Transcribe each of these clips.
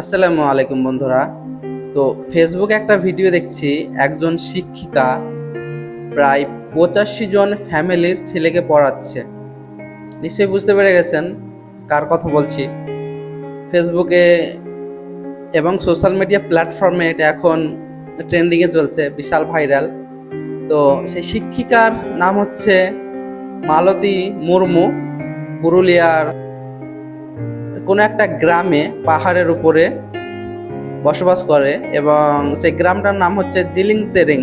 আসসালামু আলাইকুম বন্ধুরা। তো ফেসবুকে একটা ভিডিও দেখছি, একজন শিক্ষিকা প্রায় পঁচাশি জন ফ্যামিলির ছেলেকে পড়াচ্ছে। নিশ্চয়ই বুঝতে পেরে গেছেন কার কথা বলছি। ফেসবুকে এবং সোশ্যাল মিডিয়া প্ল্যাটফর্মে এটা এখন ট্রেন্ডিংয়ে চলছে, বিশাল ভাইরাল তো সেই শিক্ষিকার নাম হচ্ছে মালতী মুর্মু, পুরুলিয়ার কোনো একটা গ্রামে পাহাড়ের উপরে বসবাস করে এবং সেই গ্রামটার নাম হচ্ছে জিলিং সেরিং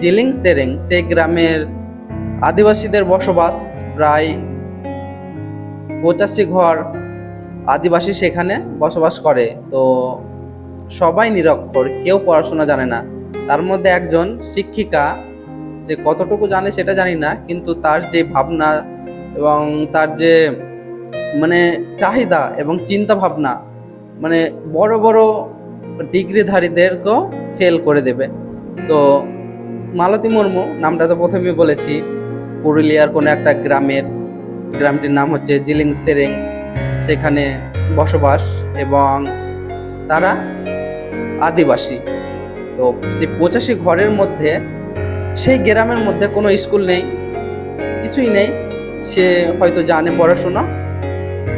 জিলিং সেরিং সেই গ্রামের আদিবাসীদের বসবাস প্রায় পঁচাশি ঘর আদিবাসী সেখানে বসবাস করে। তো সবাই নিরক্ষর, কেউ পড়াশোনা জানে না। তার মধ্যে একজন শিক্ষিকা, সে কতটুকু জানে সেটা জানি না, কিন্তু তার যে ভাবনা এবং তার যে মানে চাহিদা এবং চিন্তা ভাবনা মানে বড় বড় ডিগ্রিধারীদেরকেও ফেল করে দেবে। তো মালতী মুর্মু, নামটা তো প্রথমেই বলেছি, পুরুলিয়ার কোনো একটা গ্রামের, গ্রামটির নাম হচ্ছে জিলিং সেরেং সেখানে বসবাস এবং তারা আদিবাসী। তো সেই পঁচাশি ঘরের মধ্যে, সেই গ্রামের মধ্যে কোনো স্কুল নেই, কিছুই নেই। সে হয়তো জানে পড়াশোনা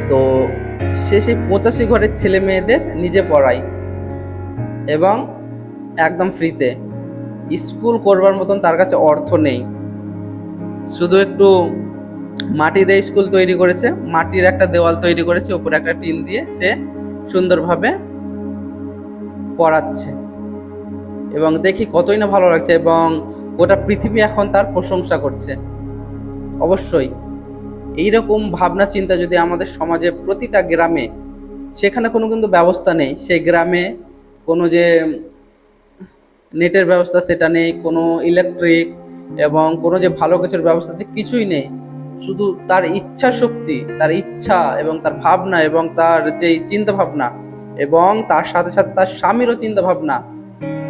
তো সে সেই পঁচাশি ঘরের ছেলে মেয়েদের নিজে পড়ায় এবং একদম ফ্রিতে। স্কুল করবার মতন তার কাছে অর্থ নেই। শুধু একটু মাটি দিয়ে স্কুল তৈরি করেছে, মাটির একটা দেওয়াল তৈরি করেছে উপরে একটা টিন দিয়ে সে সুন্দরভাবে পড়াচ্ছে। এবং দেখি কতই না ভালো লাগছে এবং গোটা পৃথিবী এখন তার প্রশংসা করছে। অবশ্যই। এইরকম ভাবনা চিন্তা যদি আমাদের সমাজে প্রতিটা গ্রামে, সেখানে কোনো কিন্তু ব্যবস্থা নেই। সেই গ্রামে কোনো যে নেটের ব্যবস্থা সেটা নেই, কোনো ইলেকট্রিক এবং কোনো যে ভালো কিছুর ব্যবস্থা আছে কিছুই নেই। শুধু তার ইচ্ছা শক্তি, তার ইচ্ছা এবং তার ভাবনা এবং তার যে চিন্তা ভাবনা এবং তার সাথে সাথে তার স্বামীরও চিন্তা ভাবনা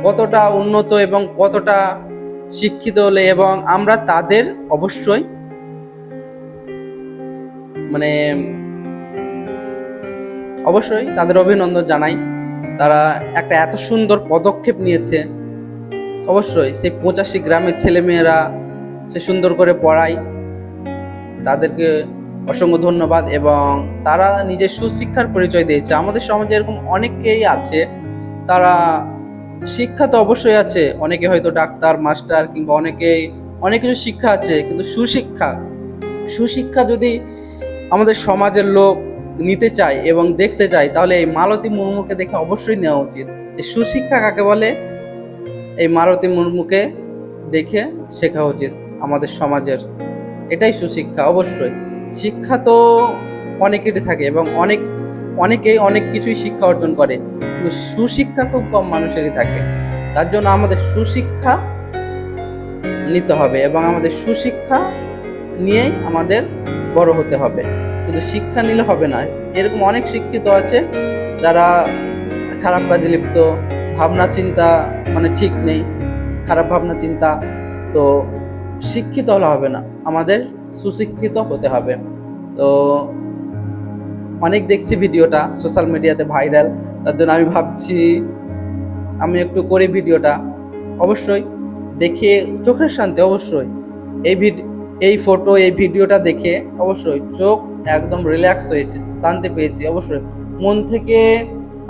কতটা উন্নত এবং কতটা শিক্ষিত হলে এবং আমরা তাদের অবশ্যই মানে অবশ্যই তাদের অভিনন্দন জানাই। তারা একটা এত সুন্দর পদক্ষেপ নিয়েছে। অবশ্যই সেই পঁচাশি গ্রামের ছেলেমেয়েরা সে সুন্দর করে পড়ায়। তাদেরকে অসংখ্য ধন্যবাদ এবং তারা নিজের সুশিক্ষার পরিচয় দিয়েছে। আমাদের সমাজে এরকম অনেকেই আছে। তারা শিক্ষা তো অবশ্যই আছে। অনেকে হয়তো ডাক্তার, মাস্টার কিংবা অনেকেই, অনেক কিছু শিক্ষা আছে। কিন্তু সুশিক্ষা সুশিক্ষা যদি আমাদের সমাজের লোক নিতে চায় এবং দেখতে চায়, তাহলে এই মালতী মুর্মুকে দেখে অবশ্যই নেওয়া উচিত। সুশিক্ষা কাকে বলে? এই মালতী মুর্মুকে দেখে শেখা উচিত আমাদের সমাজের। এটাই সুশিক্ষা অবশ্যই। শিক্ষা তো অনেকেরই থাকে এবং অনেক, অনেকেই অনেক কিছুই শিক্ষা অর্জন করে। কিন্তু সুশিক্ষা খুব কম মানুষেরই থাকে। তার জন্য আমাদের সুশিক্ষা নিতে হবে এবং আমাদের সুশিক্ষা নিয়েই আমাদের বড় হতে হবে। শুধু শিক্ষা নিলে হবে না, এরকম অনেক শিক্ষিত আছে যারা খারাপ কাজে লিপ্ত, ভাবনা চিন্তা মানে ঠিক নেই, খারাপ ভাবনা চিন্তা, তো শিক্ষিত হলে হবে না, আমাদের সুশিক্ষিত হতে হবে। তো অনেক দেখছি ভিডিওটা সোশ্যাল মিডিয়াতে ভাইরাল, তার জন্য আমি ভাবছি আমি একটু করি ভিডিওটা। অবশ্যই দেখে, চোখের শান্তি অবশ্যই। এই ভিড এই ফটো এই ভিডিওটা দেখে অবশ্যই চোখ একদম রিল্যাক্স হয়েছে, শান্তি পেয়েছি, অবশ্যই। মন থেকে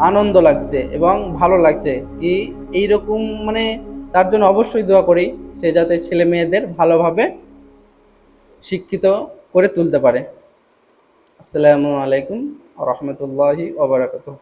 আনন্দ লাগছে এবং ভালো লাগছে। কি এইরকম মানে তার জন্য অবশ্যই দোয়া করি সে যাতে ছেলে মেয়েদের ভালোভাবে শিক্ষিত করে তুলতে পারে। আসসালামু আলাইকুম রহমতুল্লাহি ওবরাকাতুহ